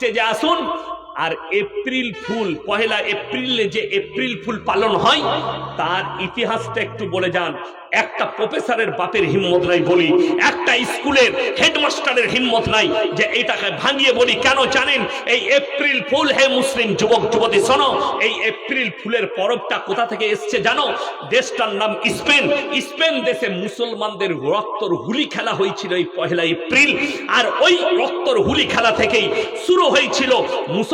স্টেজে আসুন আর April fool, পহেলা এপ্রিলে যে এপ্রিল ফুল পালন হয়, তার ইতিহাসটা একটু বলে যান। একটা প্রফেসরের বাপের হিম্মত নাই বলি, একটা স্কুলের হেডমাস্টারের হিম্মত নাই যে এটাকে ভাঙিয়ে বলি। কেন জানেন? এই এপ্রিল ফুল, হে মুসলিম যুবক, যুবতী, শোনো, এই এপ্রিল ফুলের পরবটা কোথা থেকে এসছে জানো? দেশটার নাম স্পেন। স্পেন দেশে মুসলমানদের রক্তর হুলি খেলা হয়েছিল এই পহেলা এপ্রিল, আর ওই রক্তর হুলি খেলা থেকেই শুরু হয়েছিল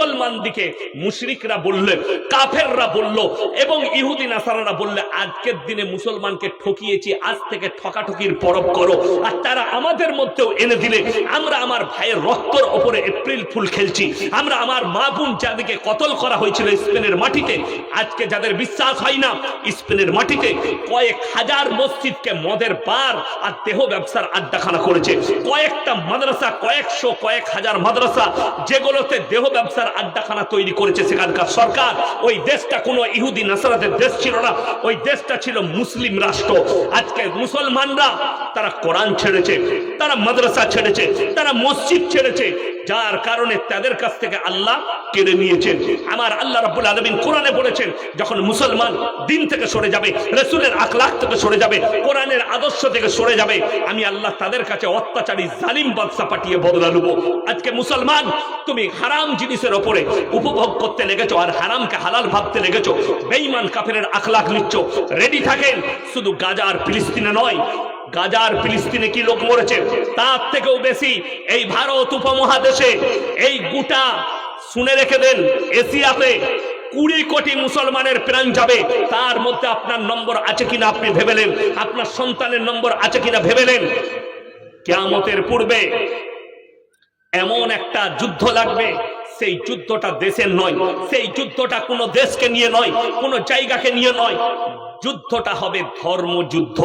মুসলমান দিকে মুশরিকরা বললে, কাফেররা বলল এবং ইহুদি নাসারারা বললে, আজকের দিনে মুসলমানকে ঠকিয়েছি, আজ থেকে ঠকাঠকির পরব করো। আর তারা আমাদের মধ্যেও এনে দিলে, আমরা আমার ভাইয়ের রক্তর ওপরে এপ্রিল ফুল খেলছি। আমরা আমার মা বোন যাদেরকে কতল করা হয়েছিল স্পেনের মাটিতে, আজকে যাদের বিশ্বাস হয় না, স্পেনের মাটিতে কয়েক হাজার মসজিদকে মদের বার আর দেহ ব্যবসার আড্ডাখানা করেছে। কয়েকটা মাদ্রাসা, কয়েকশো, কয়েক হাজার মাদ্রাসা, যেগুলোতে দেহ ব্যবসার আড্ডাখানা তৈরি করেছে সেখানকার সরকার। ওই দেশটা কোনো ইহুদি নাসারাদের দেশ ছিল না। ওই দেশটা ছিল মুসলিম রাষ্ট্র। আজকে মুসলমানরা তারা কোরআন ছেড়েছে, তারা মাদ্রাসা ছেড়েছে, তারা মসজিদ ছেড়েছে যার কারণে তাদের কাছ থেকে আল্লাহ কেড়ে নিয়েছেন। আমার আল্লাহ রাব্বুল আলামিন কোরআনে বলেছেন, যখন মুসলমান দিন থেকে সরে যাবে, রসুলের আখলাক থেকে সরে যাবে, কোরআনের আদর্শ থেকে সরে যাবে, আমি আল্লাহ তাদের কাছে অত্যাচারী, জালিম বাদশা পাঠিয়ে বদলা নেব। আজকে মুসলমান, তুমি হারাম জিনিসের ওপরে উপভোগ করতে লেগেছো আর হারামকে হালাল ভাবতে লেগেছো, বেঈমান কাফেরের আখলাক নিচ্ছ রেডি থাকেন, শুধু গাজা আর ফিলিস্তিনে নয় গাজার ফিলিস্তিনে কি লোক মরেছে? তার থেকেও বেশি এই ভারত উপমহাদেশে এই গোটা, শুনে রেখে দেন, এশিয়াতে কুড়ি কোটি মুসলমানের প্রাণ যাবে। তার মধ্যে আপনার নম্বর আছে কিনা আপনি ভেবেলেন আপনার সন্তানের নম্বর আছে কিনা ভেবেলেন কেয়ামতের পূর্বে এমন একটা যুদ্ধ লাগবে, সেই যুদ্ধটা দেশের নয়। সেই যুদ্ধটা কোনো দেশকে নিয়ে নয়, কোনো জায়গাকে নিয়ে নয়। যুদ্ধটা হবে ধর্মযুদ্ধ।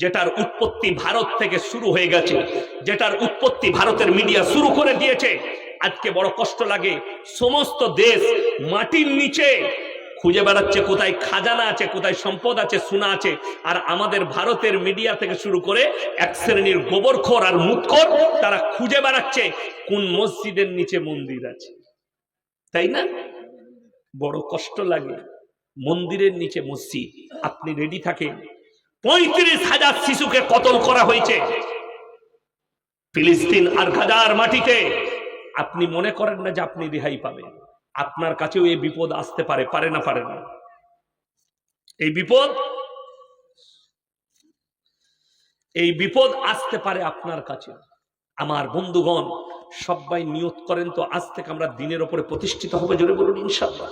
যেটার উৎপত্তি ভারত থেকে শুরু হয়ে গেছে, যেটার উৎপত্তি ভারতের মিডিয়া শুরু করে দিয়েছে। আজকে বড় কষ্ট লাগে, সমস্ত দেশ মাটির নিচে খুঁজে বেড়াচ্ছে কোথায় খাজানা আছে, কোথায় সম্পদ আছে, সোনা আছে। আর আমাদের ভারতের মিডিয়া থেকে শুরু করে এক শ্রেণির গোবরখোর আর মুতখোর তারা খুঁজে বেড়াচ্ছে কোন মসজিদের নিচে মন্দির আছে। তাই না? বড় কষ্ট লাগে। মন্দিরের নিচে মসজিদ। আপনি রেডি থাকেন? পঁয়ত্রিশ হাজার শিশুকে কতল করা হয়েছে? ফিলিস্তিন আর গাজার মাটিতে আপনি মনে করেন না যে আপনি রেহাই পাবেন। আপনার কাছেও এই বিপদ আসতে পারে পারে না পারে না। এই বিপদ এই বিপদ আসতে পারে আপনার কাছে। আমার বন্ধুগণ, সবাই নিয়ত করেন তো, আজ থেকে আমরা দিনের ওপরে প্রতিষ্ঠিত হবে, জোরে বলুন ইনশাল্লাহ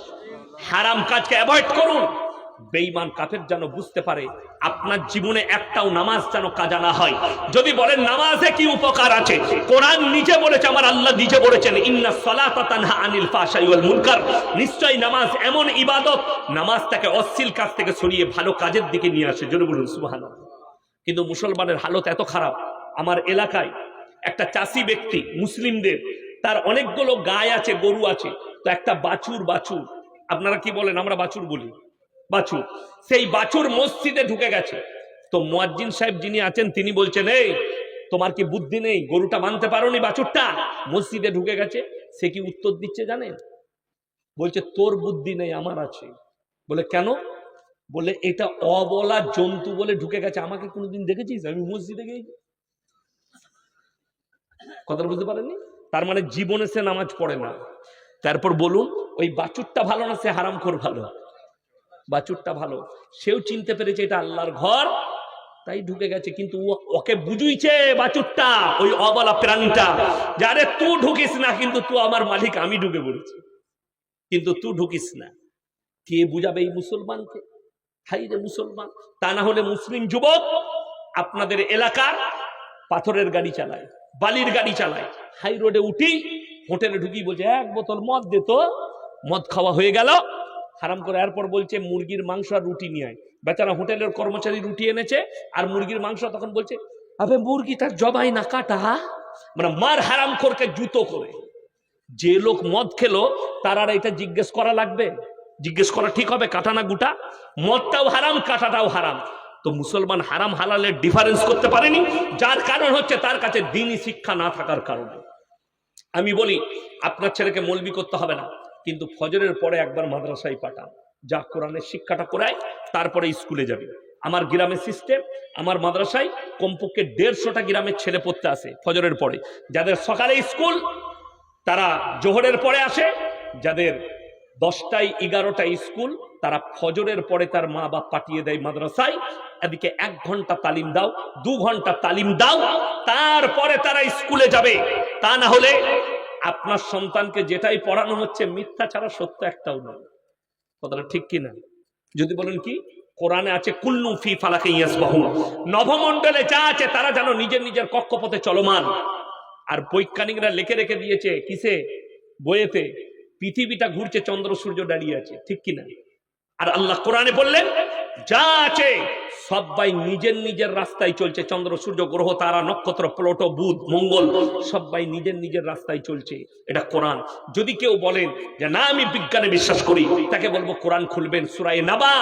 হারাম কাজকে অ্যাভয়েড করুন। বেঈমান কাফের যেন বুঝতে পারে, আপনার জীবনে একটাও নামাজ যেন কাজা না হয়। যদি বলেন, নামাজে কি উপকার আছে? কোরআন নিজে বলেছে, আমার আল্লাহ নিজে বলেছেন, ইন্না সালাতা তানহা আনিল ফাহশাই ওয়াল মুনকার। নিশ্চয়ই নামাজ এমন ইবাদত নামাজটাকে অশ্লীল কাজ থেকে সরিয়ে ভালো কাজের দিকে নিয়ে আসে। জোরে বলুন, সুবহানাল্লাহ। কিন্তু মুসলমানের হালত এত খারাপ, আমার এলাকায় একটা চাষি ব্যক্তি, মুসলিমদের, তার অনেকগুলো গায়ে আছে, গরু আছে। তো একটা বাছুর বাছুর। আপনারা কি বলেন? আমরা বাছুর বলি। বাছুর। সেই বাছুর মসজিদে ঢুকে গেছে। তো মুয়াজ্জিন সাহেব যিনি আছেন, তিনি বলছেন, এই, তোমার কি বুদ্ধি নেই? গরুটা মানতে পারোনি বাছুরটা? মসজিদে ঢুকে গেছে। সে কি উত্তর দিচ্ছে জানেন? বলছে, তোর বুদ্ধি নেই, আমার আছে। বলে, কেন? বলে, এটা অবলা জন্তু বলে ঢুকে গেছে। আমাকে কোনোদিন দেখেছিস? আমি মসজিদে গিয়েছি কথাটা বুঝতে পারেননি? তার মানে জীবনে সে নামাজ পড়ে না। তারপর বলুন, ওই বাছুরটা ভালো না, সে হারাম খোর ভালো? বাছুরটা ভালো। সেও চিনতে পেরেছে এটা আল্লাহর ঘর, তাই ঢুকে গেছে। কিন্তু ওকে বুঝুইছে বাছুরটা ওই অবলা প্রাণীটা যারে তুই ঢুকিস না, কিন্তু তুই আমার মালিক, আমি ঢুকে পড়েছি। কিন্তু তুই ঢুকিস না। কে বুঝাবে এই মুসলমানকে? হাই রে মুসলমান, তা না হলে মুসলিম যুবক আপনাদের এলাকার পাথরের গাড়ি চালায়, বালির গাড়ি চালায়। হাই রোডে উঠি, হোটেলে ঢুকি বলছে, এক বোতল মদ দে তো। মদ খাওয়া হয়ে গেল। হারাম করে। এরপর বলছে, মুরগির মাংস আর রুটি নিয়ে আয়। বেচারা হোটেলের কর্মচারী রুটি এনেছে, আর মুরগির মাংস তখন বলছে, আবে মুরগি তার জবাই না কাটা? মানে মার হারাম করকে জুতো করে। যে লোক মদ খেলো, তার আর এটা জিজ্ঞেস করা লাগবে? জিজ্ঞেস করা ঠিক হবে, কাটা না গুটা? মদটাও হারাম, কাটাটাও হারাম। তো মুসলমান হারাম হালালের ডিফারেন্স করতে পারেনি, যার কারণ হচ্ছে তার কাছে দিনই শিক্ষা না থাকার কারণে। আমি বলি, আপনার ছেলেকে মলবি করতে হবে না। কিন্তু ফজরের পরে একবার মাদ্রাসায় পাঠান। যা কোরআনের শিক্ষাটা করায় তারপরে স্কুলে যাবে। আমার গ্রামের সিস্টেম আমার মাদ্রাসায় কমপক্ষে দেড়শোটা গ্রামের ছেলে পড়তে আসে ফজরের পরে। যাদের সকালে স্কুল, তারা জোহরের পরে আসে। যাদের দশটায় এগারোটায় স্কুল, তারা ফজরের পরে তার মা বাপ পাঠিয়ে দেয় মাদ্রাসায়। এদিকে এক ঘণ্টা তালিম দাও, দু ঘণ্টা তালিম দাও, তারপরে তারা স্কুলে যাবে। তা না হলে আপনার সন্তানকে যেটাই পড়ানো হচ্ছে, মিথ্যা ছাড়া সত্য একটাও নয়। কথাটা ঠিক কিনা? যদি বলেন কি? কোরআনে আছে, কুল্লু ফি ফালাকে ইয়াসবাহুন। নভমণ্ডলে যা আছে, তারা যেন নিজের নিজের কক্ষপথে চলমান। আর বৈজ্ঞানিকরা লিখে রেখে দিয়েছে, কিসে? বইয়েতে। পৃথিবীটা ঘুরছে, চন্দ্র সূর্য দাঁড়িয়ে আছে। ঠিক কিনা? আর আল্লাহ কোরআনে বললেন যা আছে সবাই নিজের নিজের রাস্তায় চলছে। চন্দ্র, সূর্য, গ্রহ, তারা, নক্ষত্র, প্লুটো, বুধ, মঙ্গল সবাই নিজের নিজের রাস্তায় চলছে। এটা কোরআন। যদি কেউ বলেন যে, না, আমি বিজ্ঞানে বিশ্বাস করি, তাকে বলব, কোরআন খুলবেন সুরায় নাবা।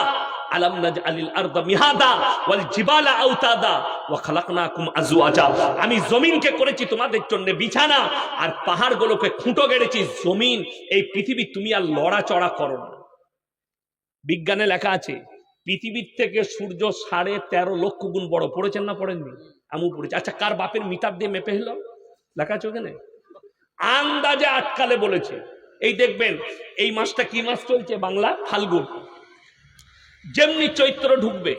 আমি জমিনকে করেছি তোমাদের জন্য বিছানা আর পাহাড়গুলোকে খুঁটো গেড়েছি। জমিন, এই পৃথিবী তুমি আর লড়াচড়া করো না। বিজ্ঞানে লেখা আছে পৃথিবীর থেকে সূর্য সাড়ে তেরো লক্ষ গুণ বড়। পড়েছেন না পড়েননি? আমি পড়েছি। আচ্ছা কার বাপের মিটার দিয়ে মেপে হলো লেখা ওখানে? আন্দাজে আটকালে বলেছে। এই দেখবেন, এই মাসটা কি মাস চলছে বাংলা? ফাল্গুন। যেমনি চৈত্র ঢুকবে,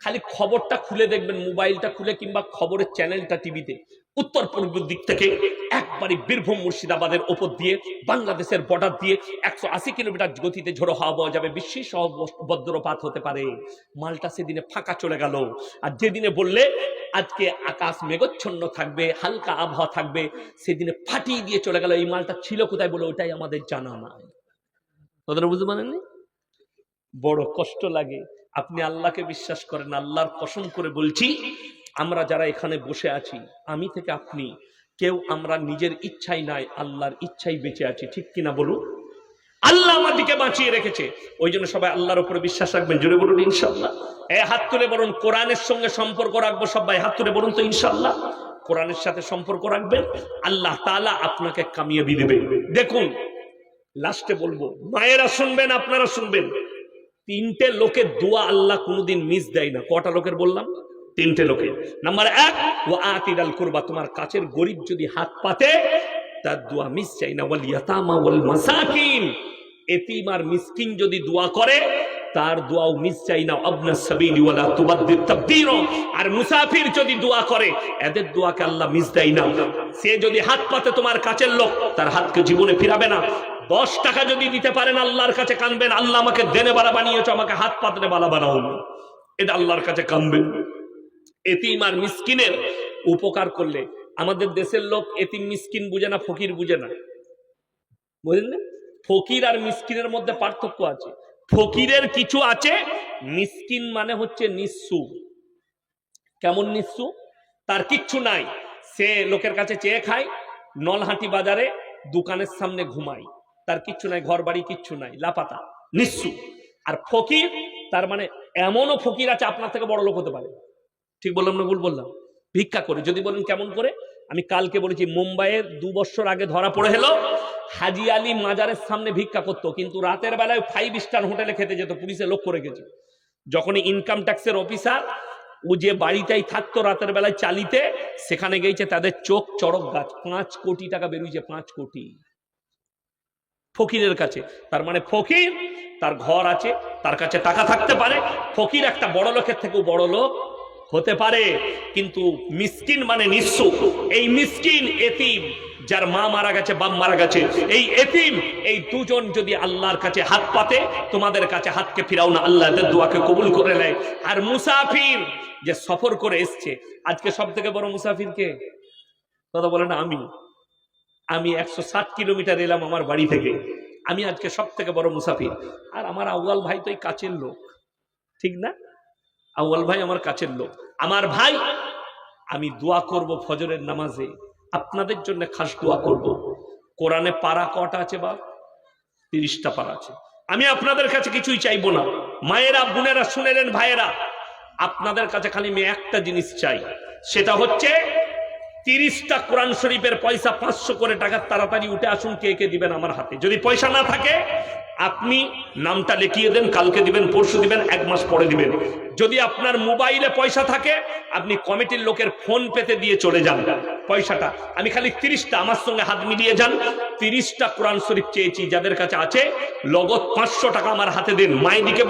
খালি খবরটা খুলে দেখবেন, মোবাইলটা খুলে কিংবা খবরের চ্যানেলটা টিভিতে। উত্তর পূর্ব দিক থেকে একবারই বীরভূম মুর্শিদাবাদের ওপর দিয়ে, বাংলাদেশের বর্ডার দিয়ে একশো আশি কিলোমিটার গতিতে ঝোড়ো হাওয়া বওয়া যাবে। বিশ্বের সহ বজ্রপাত হতে পারে। মালটা সেদিনে ফাঁকা চলে গেল। আর যেদিনে বললে, আজকে আকাশ মেঘচ্ছন্ন থাকবে, হালকা আবহাওয়া থাকবে, সেদিনে ফাটিয়ে দিয়ে চলে গেল। এই মালটা ছিল কোথায় বলে, ওটাই আমাদের জানা নাই। কথাটা বুঝতে পারেননি? বড় কষ্ট লাগে। আপনি আল্লাহকে বিশ্বাস করেন, আল্লাহর কসম করে বলছি, আমরা যারা এখানে বসে আছি, আমি থেকে আপনি কেউ আমরা নিজের ইচ্ছাই নাই, আল্লাহর ইচ্ছাই বেঁচে আছি, ঠিক কিনা বলুন? আল্লাহ আমাদেরকে বাঁচিয়ে রেখেছে। ওই জন্য সবাই আল্লাহর উপরে বিশ্বাস রাখবেন, জোরে বলুন ইনশাল্লাহ এ হাত তুলে বলুন, কোরআনের সঙ্গে সম্পর্ক রাখব সবাই, হাত তুলে বলুন তো ইনশাল্লাহ কোরআনের সাথে সম্পর্ক রাখবেন, আল্লাহ তালা আপনাকে কামিয়াবি দেবে। দেখুন, লাস্টে বলব, মায়েরা শুনবেন, আপনারা শুনবেন। তিনটে লোকের দোয়া আল্লাহ কোনোদিন মিস দেয় না। কটা লোকের বললাম? তিনটে লোকের। নাম্বার এক ও আতিরাল করবা, তোমার কাছের গরিব যদি হাত পাতে, তার দোয়া মিস চাই না। ওয়াল ইয়াতামা ওয়াল মাসাকিন, এতিম আর মিসকিন যদি দোয়া করে, তার দোয়াও মিস চাই না। আবনা সাবিলি ওয়ালা তুবাদ্দির তাবদীর আর মুসাফির যদি দোয়া করে, এদের দোয়াকে আল্লাহ মিস দেয় না। সে যদি হাত পাতে তোমার কাছের লোক, তার হাতকে জীবনে ফিরাবে না। দশ টাকা যদি দিতে পারেন, আল্লাহর কাছে কানবেন। আল্লাহ আমাকে দেনে বালা বানিয়েছ, আমাকে হাত পাতলে বালা বানাও। এটা আল্লাহর কাছে কানবেন। এতিম আর মিসকিনের উপকার করলে। আমাদের দেশের লোক এতিম, মিসকিন বুঝে না, ফকির বুঝে না। বুঝলেন ফকির আর মিসকিনের মধ্যে পার্থক্য আছে। ফকিরের কিছু আছে, মিসকিন মানে হচ্ছে নিঃস্বু। কেমন নিঃস্বু? তার কিচ্ছু নাই। সে লোকের কাছে চেয়ে খায়, নলহাটি বাজারে দোকানের সামনে ঘুমায়। তার কিচ্ছু নাই ঘর বাড়ি কিচ্ছু নাই, লাপাতা, নিঃস্বু। আর ফকির, তার মানে এমনও ফকির আছে, আপনার থেকে বড় লোক হতে পারে। ঠিক বললাম না ভুল বললাম? ভিক্ষা করে। যদি বলেন কেমন করে? আমি কালকে বলেছি, মুম্বাইয়ের দু বছর আগে ধরা পড়ে হলো হাজি আলী মাজারের সামনে ভিক্ষা করতো, কিন্তু রাতের বেলায় ফাইভ স্টার হোটেলে খেতে যেত, পুলিশে লক্ষ্য রেখেছে যখন ইনকাম ট্যাক্সের অফিসার ও যে বাড়িটাই থাকতো রাতের বেলায় চালিতে, সেখানে গেছে তাদের চোখ চড়ক গাছ, পাঁচ কোটি টাকা বেরিয়েছে পাঁচ কোটি। ফকিরের কাছে। তার মানে ফকির, তার ঘর আছে, তার কাছে টাকা থাকতে পারে। ফকির একটা বড় লোকের থেকেও বড় লোক হতে পারে, কিন্তু মিসকিন মানে নিঃস্ব এই মিসকিন এতিম, যার মা মারা গেছে, বাপ মারা গেছে। এই এতিম, এই দুজন যদি আল্লাহর কাছে হাত পাতে, তোমাদের কাছে হাতকে ফিরাও না, আল্লাহ দোয়াকে কবুল করে নেয়। আর মুসাফির যে সফর করে এসছে, আজকে সব থেকে বড় মুসাফির কে? কথা বলে না আমি। আমি একশো ষাট কিলোমিটার এলাম আমার বাড়ি থেকে। আমি আজকে সব থেকে বড় মুসাফির। আর আমার আউয়াল ভাই তো এই কাছের লোক। ঠিক না? আউয়াল ভাই আমার কাছের লোক। আমার ভাই, আমি দোয়া করব ফজরের নামাজে। আপনাদের জন্য খাস দোয়া করব। কোরআনে পারা কটা আছে বা তিরিশটা পারা আছে। আমি আপনাদের কাছে কিছুই চাইব না। মায়েরা, বোনেরা, শুনেলেন ভাইয়েরা, আপনাদের কাছে খালি আমি একটা জিনিস চাই। সেটা হচ্ছে তিরিশটা কোরআন শরীফের পয়সা পাঁচশো করে টাকা তাড়াতাড়ি উঠে আসুন, কে কে দিবেন আমার হাতে। যদি পয়সা না থাকে আপনি নামটা লিখিয়ে দেন, কালকে দিবেন, পরশু দিবেন, এক মাস পরে দিবেন। যদি আপনার মোবাইলে পয়সা থাকে, আপনি কমিটির লোকের ফোন পেতে দিয়ে চলে যান পয়সাটা। আমি খালি তিরিশটা, আমার সঙ্গে হাত মিলিয়ে যান। তিরিশটা কোরআন শরীফ চেয়েছি, যাদের কাছে আছে, লগত পাঁচশো টাকা আমার হাতে দিন। মাইদিকে